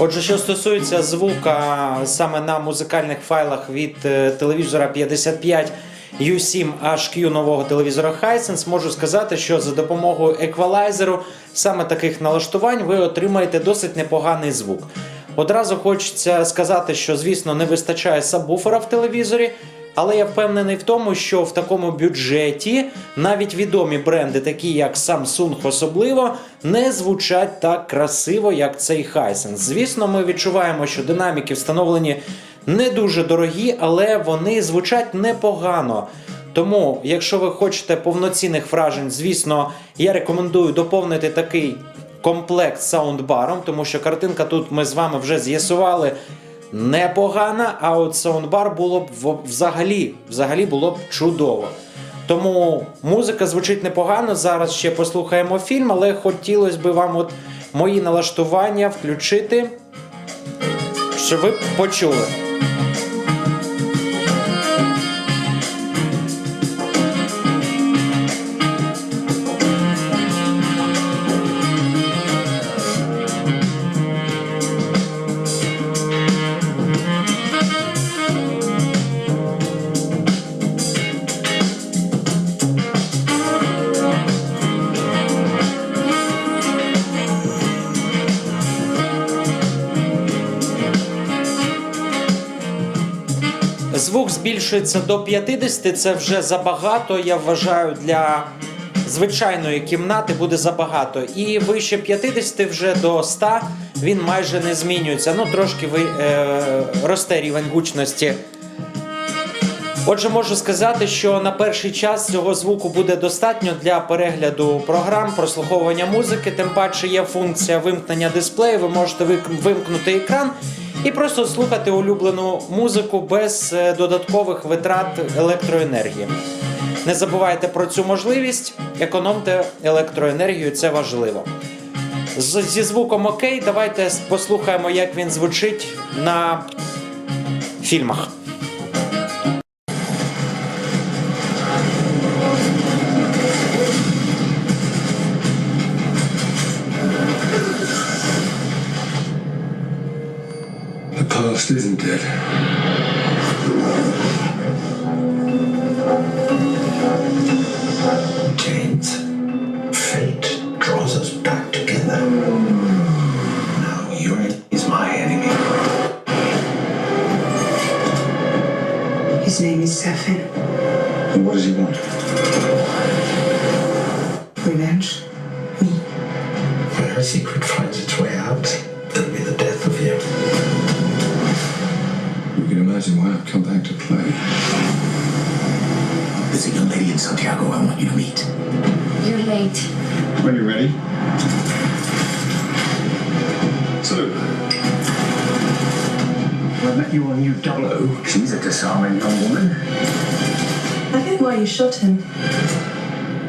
Отже, що стосується звука саме на музикальних файлах від е, телевізора 55 U7 HQ нового телевізора Hisense, можу сказати, що за допомогою еквалайзеру саме таких налаштувань ви отримаєте досить непоганий звук. Одразу хочеться сказати, що звісно не вистачає сабвуфера в телевізорі. Але я впевнений в тому, що в такому бюджеті навіть відомі бренди, такі як Samsung особливо, не звучать так красиво, як цей Hisense. Звісно, ми відчуваємо, що динаміки встановлені не дуже дорогі, але вони звучать непогано. Тому, якщо ви хочете повноцінних вражень, звісно, я рекомендую доповнити такий комплект саундбаром, тому що картинка тут ми з вами вже з'ясували непогана, а от саундбар було б взагалі, взагалі було б чудово. Тому музика звучить непогано. Зараз ще послухаємо фільм, але хотілося б вам от мої налаштування включити, щоб ви почули. Звук збільшується до 50, це вже забагато. Я вважаю, для звичайної кімнати буде забагато. І вище 50 вже до 100 він майже не змінюється. Ну, трошки ви, е, росте рівень гучності. Отже, можу сказати, що на перший час цього звуку буде достатньо для перегляду програм, прослуховування музики. Тим паче є функція вимкнення дисплею. Ви можете вимкнути екран і просто слухати улюблену музику без е, додаткових витрат електроенергії. Не забувайте про цю можливість, економте електроенергію, це важливо. Зі звуком окей, давайте послухаємо, як він звучить на фільмах. Past isn't dead. James, fate draws us back together. Now your enemy is my enemy. His name is Sefin. And what does he want? Revenge. Me. When her secret finds its way out, back to play. There's a young lady in Santiago I want you to meet. You're late. When you're ready. So, I met you on New Dolo. She's a disarming young woman. I get why you shot him.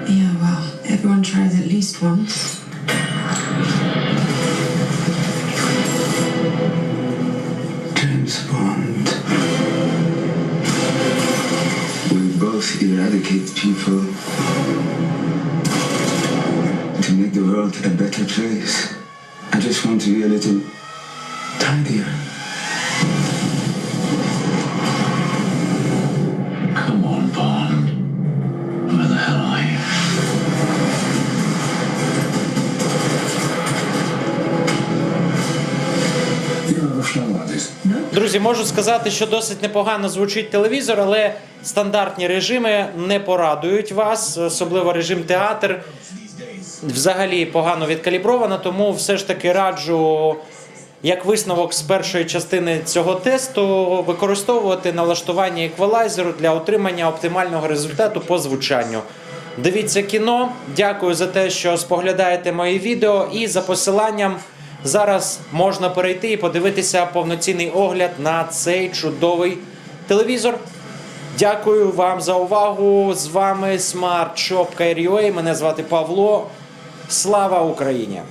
Yeah, well, everyone tries at least once. Eradicate people to make the world a better place. I just want to be a little tidier. Друзі, можу сказати, що досить непогано звучить телевізор, але стандартні режими не порадують вас, особливо режим театр. Взагалі погано відкалібровано, тому все ж таки раджу, як висновок з першої частини цього тесту, використовувати налаштування еквалайзеру для отримання оптимального результату по звучанню. Дивіться кіно. Дякую за те, що споглядаєте мої відео. І за посиланням зараз можна перейти і подивитися повноцінний огляд на цей чудовий телевізор. Дякую вам за увагу. З вами Smart Shop. Мене звати Павло. Слава Україні!